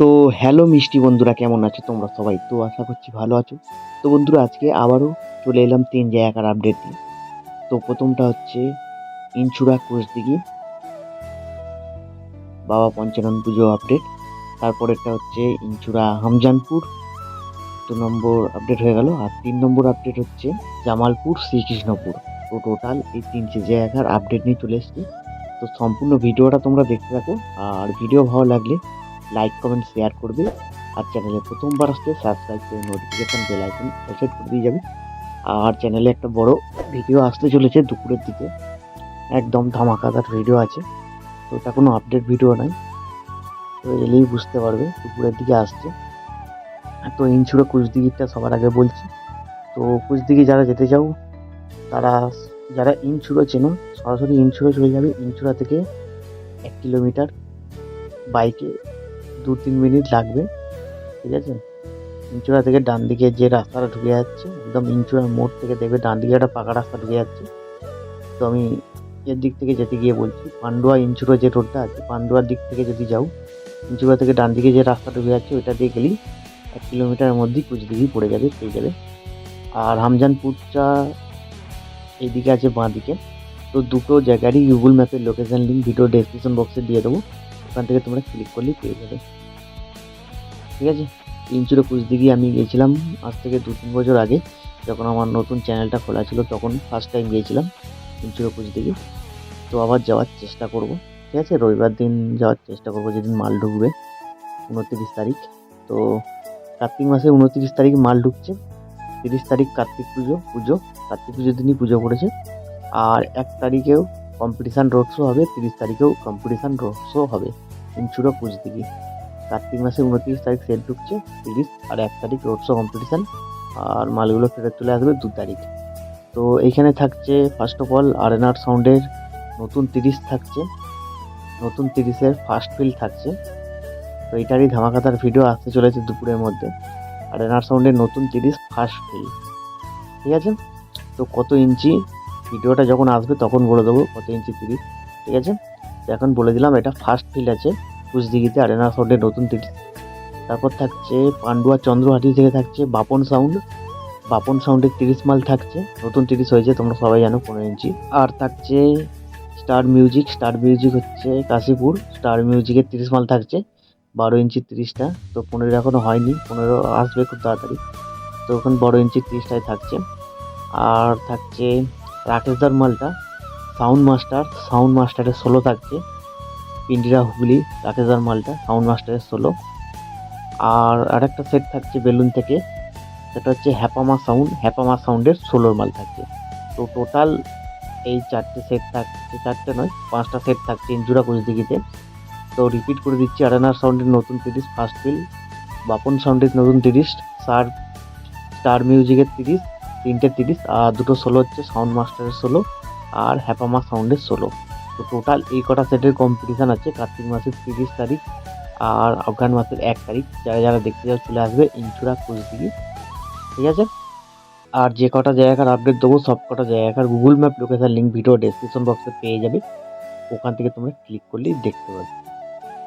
তো হ্যালো মিষ্টি বন্ধুরা, কেমন আছো তোমরা সবাই? তো আশা করছি ভালো আছো। তো বন্ধুরা, আজকে আবারও চলে এলাম তিন জায়গার আপডেট নিয়ে। তো প্রথমটা হচ্ছে ইনচুরা কোচদিঘি বাবা পঞ্চানন পুজো আপডেট তারপরেরটা হচ্ছে ইনচুরা হামজানপুর। দু নম্বর আপডেট হয়ে গেল। আর তিন নম্বর আপডেট হচ্ছে জামালপুর, শ্রীকৃষ্ণপুর। তো টোটাল এই তিনটে জায়গার আপডেট নিয়ে চলে এসেছি। তো সম্পূর্ণ ভিডিওটা তোমরা দেখতে থাকো। আর ভিডিও ভালো লাগলে লাইক কমেন্ট শেয়ার করবে। আর চ্যানেলে প্রথমবার আসতে সাবস্ক্রাইব করে নোটিফিকেশান বেল আইকন সেট করে দিয়ে যাবে। আর চ্যানেলে একটা বড় ভিডিও আসতে চলেছে দুপুরের দিকে। একদম ধামাকাদার ভিডিও আছে। তো ওটা কোনো আপডেট ভিডিও নাই তো এলেই বুঝতে পারবে দুপুরের দিকে আসছে। তো ইনছুরো কুচদিঘিটা সবার আগে বলছি। তো কুচদিঘি যারা যেতে চাও, তারা যারা ইনছুরো চেনো, সরাসরি ইনছুরো চলে যাবে। ইনছুরা থেকে এক কিলোমিটার বাইকে দু তিন মিনিট লাগবে, ঠিক আছে? ইনচুরা থেকে ডান দিকে যে রাস্তাটা ঢুকে যাচ্ছে, একদম ইনচুরার মোড় থেকে দেখবে ডান দিকে একটা পাকা রাস্তা ঢুকে যাচ্ছে। তো আমি এর দিক থেকে যেতে গিয়ে বলছি, পান্ডুয়া ইনচুরা যে রোডটা আছে, পান্ডুয়ার দিক থেকে যদি যাও ইনচুরা থেকে ডান দিকে যে রাস্তা ঢুকে যাচ্ছে, ওইটা দিয়ে গেলেই এক কিলোমিটারের মধ্যেই কুচদিঘি পড়ে যাবে, পেয়ে যাবে। আর হামজানপুরটা এইদিকে আছে বাঁ দিকে। তো দুটো জায়গারই গুগল ম্যাপের লোকেশান লিঙ্ক ভিডিও ডেসক্রিপশন বক্সে দিয়ে দেবো। ওখান থেকে তোমরা ক্লিক করলেই পেয়ে যাবে। ঠিক আছে? ইনচুরে কুচদিঘি আমি গিয়েছিলাম, আজ থেকে দু তিন বছর আগে যখন আমার নতুন চ্যানেলটা খোলা ছিল তখন ফার্স্ট টাইম গিয়েছিলাম ইনচুরে কুচদিঘি তো আবার যাওয়ার চেষ্টা করব, ঠিক আছে? রবিবার দিন যাওয়ার চেষ্টা করব, যেদিন মাল ঢুকবে, উনত্রিশ তারিখ। তো কার্তিক মাসে উনত্রিশ তারিখ মাল ঢুকছে, তিরিশ তারিখ কার্তিক পুজো পুজো, কার্তিক পুজোর দিনই পুজো করেছে আর এক তারিখেও কম্পিটিশান রোড শো হবে, তিরিশ তারিখেও কম্পিটিশান রোড শো হবে ইনচুরা কুচদিঘি কার্তিক মাসে উনত্রিশ তারিখ সেট ঢুকছে তিরিশ আর এক তারিখ রোড শো কম্পিটিশান আর মালগুলো ফেরত চলে আসবে দু তারিখ। তো এইখানে থাকছে ফার্স্ট অফ অল আরএনআর সাউন্ডের নতুন তিরিশ থাকছে, নতুন তিরিশের ফার্স্ট ফিল থাকছে। তো এটারই ধামাকাতার ভিডিও আসতে চলেছে দুপুরের মধ্যে। আরএনআর সাউন্ডের নতুন তিরিশ ফার্স্ট ফিল ঠিক আছে? তো কত ইঞ্চি ভিডিওটা যখন আসবে তখন বলে দেবো কত ইঞ্চি তিরিশ। ঠিক আছে? এখন বলে দিলাম এটা ফার্স্ট ফিল্ড আছে। কুচদিঘিতে আরেনা সাউন্ডের নতুন তিরিশ তারপর থাকছে পান্ডুয়া চন্দ্রহাটি থেকে থাকছে বাপন সাউন্ড বাপন সাউন্ডের তিরিশ মাল থাকছে। নতুন তিরিশ হয়েছে, তোমরা সবাই জানো পনেরো ইঞ্চি। আর থাকছে স্টার মিউজিক স্টার মিউজিক হচ্ছে কাশীপুর। স্টার মিউজিকের তিরিশ মাল থাকছে। বারো ইঞ্চি তিরিশটা। তো পনেরো এখনও হয়নি। পনেরো আসবে খুব তাড়াতাড়ি। তো এখন বড় ইঞ্চি তিরিশটাই থাকছে। আর থাকছে রাকেশদার মালটা। সাউন্ড মাস্টার সাউন্ড মাস্টারের ষোলো থাকছে। পিন্ডিরা হুগলি রাকেশদার মালটা সাউন্ড মাস্টারের ষোলো আর আরেকটা সেট থাকছে বেলুন থেকে, সেটা হচ্ছে হ্যাপামা সাউন্ড হ্যাপামা সাউন্ডের সোলোর মাল থাকছে। তো টোটাল এই চারটে সেট থাকছে, চারটে নয়, পাঁচটা সেট থাকছে ইঞ্জুরা কুচদিঘিতে তো রিপিট করে দিচ্ছি আরেনার সাউন্ডের নতুন তিরিশ ফার্স্ট ফিল বাপন সাউন্ডের নতুন তিরিশ স্টার স্টার মিউজিকের তিরিশ, তিনটে তিরিশ, আর দুটো ষোলো হচ্ছে সাউন্ড মাস্টারের সোলো আর হ্যাপামা সাউন্ডের ষোলো তো টোটাল এই কটা সেটের কম্পিটিশান আছে কার্তিক মাসের তিরিশ তারিখ আর আফগান মাসের এক তারিখ। যারা যারা দেখতে যাও চলে আসবে ইনচুরা কুচদিঘি ঠিক আছে? আর যে কটা জায়গার আপডেট দেবো সব কটা জায়গার Google map location link video description বক্সে পেয়ে যাবে। ওখান থেকে তোমরা ক্লিক করলেই দেখতে পাবে।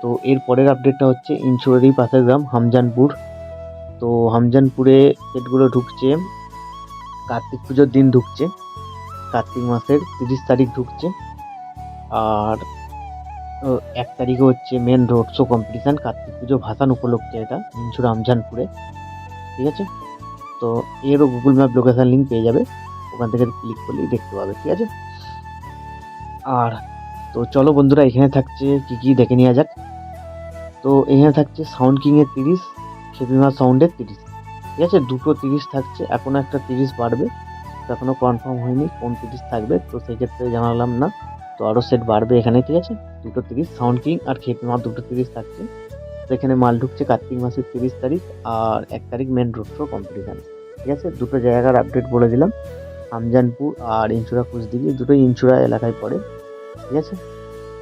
তো এর পরের আপডেটটা হচ্ছে ইনচুরারি পাশের গ্রাম হামজানপুর তো হামজানপুরে সেটগুলো ঢুকছে, কার্তিক পুজোর দিন ঢুকছে, কার্তিক মাসের তিরিশ তারিখ ঢুকছে। আর এক তারিখে হচ্ছে main road show competition Kartik Puja, ভাসান উপলক্ষে এটা ইনচুর আমজানপুরে, ঠিক আছে? তো এরও গুগল ম্যাপ লোকেশান লিঙ্ক পেয়ে যাবে, ওখান থেকে ক্লিক করলেই দেখতে পাবে, ঠিক আছে? আর, তো চলো বন্ধুরা, এখানে থাকছে কি কি দেখে নেওয়া যাক। তো এখানে থাকছে সাউন্ড কিংয়ের তিরিশ খেপিমা সাউন্ডের তিরিশ, ঠিক আছে? দুটো তিরিশ থাকছে এখনও একটা তিরিশ বাড়বে এখনও কনফার্ম হয়নি কোন তিরিশ থাকবে, তো সেই ক্ষেত্রে জানালাম না। তো আরও সেট বাড়বে এখানে, ঠিক আছে? দুটো তিরিশ সাউন্ড কিং আর খেপিমা দুটো তিরিশ থাকছে। তো এখানে মাল ঢুকছে কার্তিক মাসের তিরিশ তারিখ আর এক তারিখ মেন রোড শো কম্পিটিশান ঠিক আছে? দুটো জায়গার আপডেট বলে দিলাম। আমজানপুর আর ইনচুরা কুচদিঘি দুটোই ইনচুরা এলাকায় পড়ে, ঠিক আছে?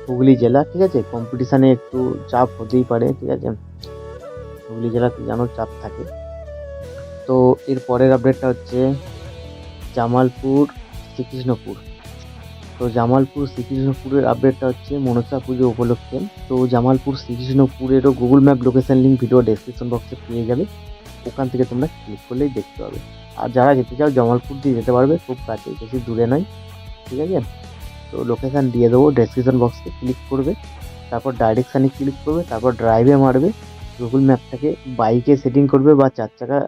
হুগলি জেলা, ঠিক আছে? কম্পিটিশানে একটু চাপ হতেই পারে, ঠিক আছে? হুগলি জেলাতে জানো চাপ থাকে। তো এর পরের আপডেটটা হচ্ছে জামালপুর, শ্রীকৃষ্ণপুর। তো জামালপুর শ্রীকৃষ্ণপুরের আপডেটটা হচ্ছে মনসা পুজো উপলক্ষে। তো Jamalpur শ্রীকৃষ্ণপুরেরও Google map location link video description বক্সে পেয়ে যাবে। ওখান থেকে তোমরা ক্লিক করলেই দেখতে পাবে। আর যারা যেতে চাও জামালপুর দিয়ে যেতে পারবে, খুব কাছে বেশি দূরে নয়। ঠিক আছে? তো লোকেশান দিয়ে দেবো ডেসক্রিপশন বক্সে ক্লিক করবে। তারপর ডাইরেকশানে ক্লিক করবে, তারপর ড্রাইভে মারবে। গুগল ম্যাপটাকে বাইকে সেটিং করবে বা চার চাকা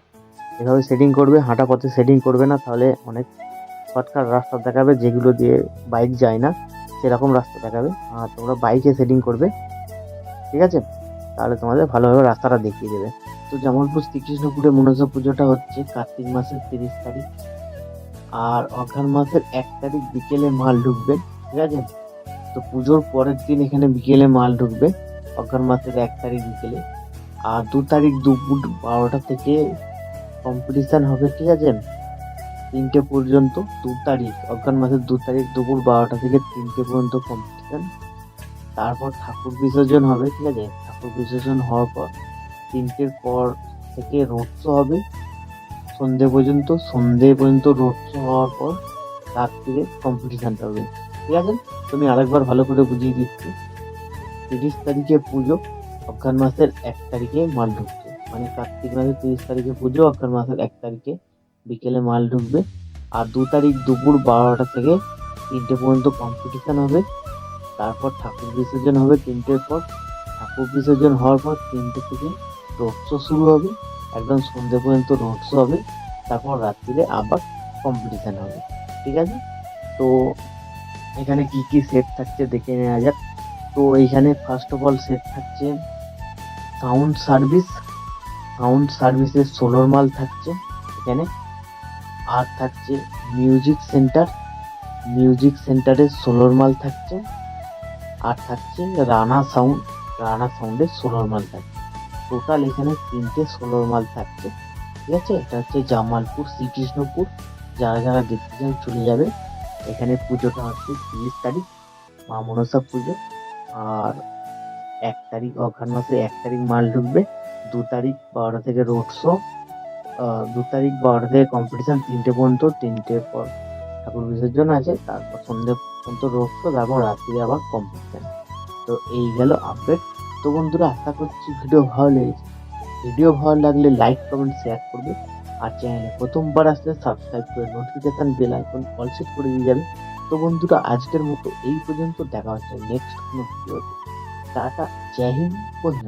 এভাবে সেটিং করবে, হাঁটা পথে সেটিং করবে না, তাহলে অনেক শর্টকাট রাস্তা দেখাবে, যেগুলো দিয়ে বাইক যায় না, সেরকম রাস্তা দেখাবে। আর তোমরা বাইকে সেটিং করবে, ঠিক আছে? তাহলে তোমাদের ভালোভাবে রাস্তাটা দেখিয়ে দেবে। তো জামালপুর শ্রীকৃষ্ণপুরে মনসা পুজোটা হচ্ছে কার্তিক মাসের তিরিশ তারিখ। আর অঘ্রান মাসের এক তারিখ বিকেলে মাল ঢুকবে, ঠিক আছে? তো পুজোর পরের দিন এখানে বিকেলে মাল ঢুকবে অঘ্রান মাসের এক তারিখ বিকেলে। আর দু তারিখ দুপুর বারোটা থেকে কম্পিটিশান হবে, ঠিক আছে? তিনটে পর্যন্ত দু তারিখ, অজ্ঞান মাসের দু তারিখ দুপুর বারোটা থেকে তিনটে পর্যন্ত কম্পিটিশান তারপর ঠাকুর বিসর্জন হবে, ঠিক আছে? ঠাকুর বিসর্জন হওয়ার পর তিনটের পর থেকে রোড শো হবে। সন্ধে পর্যন্ত সন্ধে পর্যন্ত রোড শো হওয়ার পর রাত্রিরে কম্পিটিশানটা হবে, ঠিক আছে? তুমি আরেকবার ভালো করে বুঝিয়ে দিচ্ছি। তিরিশ তারিখে পুজো, অজ্ঞান মাসের এক তারিখে মাল ঢুকছে। মানে কার্তিক মাসের তিরিশ তারিখে পুজো, অজ্ঞান মাসের এক তারিখে বিকেলে মাল ঢুকবে। আর দু তারিখ দুপুর বারোটা থেকে তিনটে পর্যন্ত কম্পিটিশান হবে। তারপর ঠাকুর বিসর্জন হবে তিনটের পর। ঠাকুর বিসর্জন হওয়ার পর তিনটে থেকে রোড শো শুরু হবে। একদম সন্ধ্যে পর্যন্ত রোড শো হবে। তারপর রাত্রিরে আবার কম্পিটিশান হবে। ঠিক আছে? তো এখানে কি কি সেট থাকছে দেখে নেওয়া যাক। তো এইখানে ফার্স্ট অফ অল সেট থাকছে সাউন্ড সার্ভিস সাউন্ড সার্ভিসের সোলোর মাল থাকছে। এখানে আর থাকছে মিউজিক সেন্টার মিউজিক সেন্টারের সোলোর মাল থাকছে, আর থাকছে রানা সাউন্ড রানা সাউন্ডের সোলোর মাল থাকছে। টোটাল এখানে তিনটে সোলোর মাল থাকছে, ঠিক আছে? এটা হচ্ছে জামালপুর, শ্রীকৃষ্ণপুর। যারা যারা দেখতে চান চলে যাবে। এখানে পুজোটা হচ্ছে তিরিশ তারিখ, মা মনসা পুজো। আর এক তারিখ অঘ্রান মাসে এক তারিখ মাল ঢুকবে। দু তারিখ বারোটা থেকে রোড শো দু তারিখ বারোটা থেকে কম্পিটিশান তিনটে পর্যন্ত তিনটের পর ঠাকুর বিসর্জন আছে, তারপর সন্ধ্যে পর্যন্ত রোড শো তারপর রাত্রিরে আবার কম্পিটিশান তো এই গেল আপডেট তো বন্ধুরা, আশা করছি ভিডিও ভালো লেগেছে। ভিডিও ভালো লাগলে লাইক কমেন্ট শেয়ার করবে। আর চ্যানেলে প্রথমবার আসলে সাবস্ক্রাইব করে notification bell icon all set করে দিয়ে যাবে। তো বন্ধুরা, আজকের মতো এই পর্যন্ত। দেখা হচ্ছে নেক্সট কোনো ভিডিওতে টাটা, জয় হিন্দ বন্ধু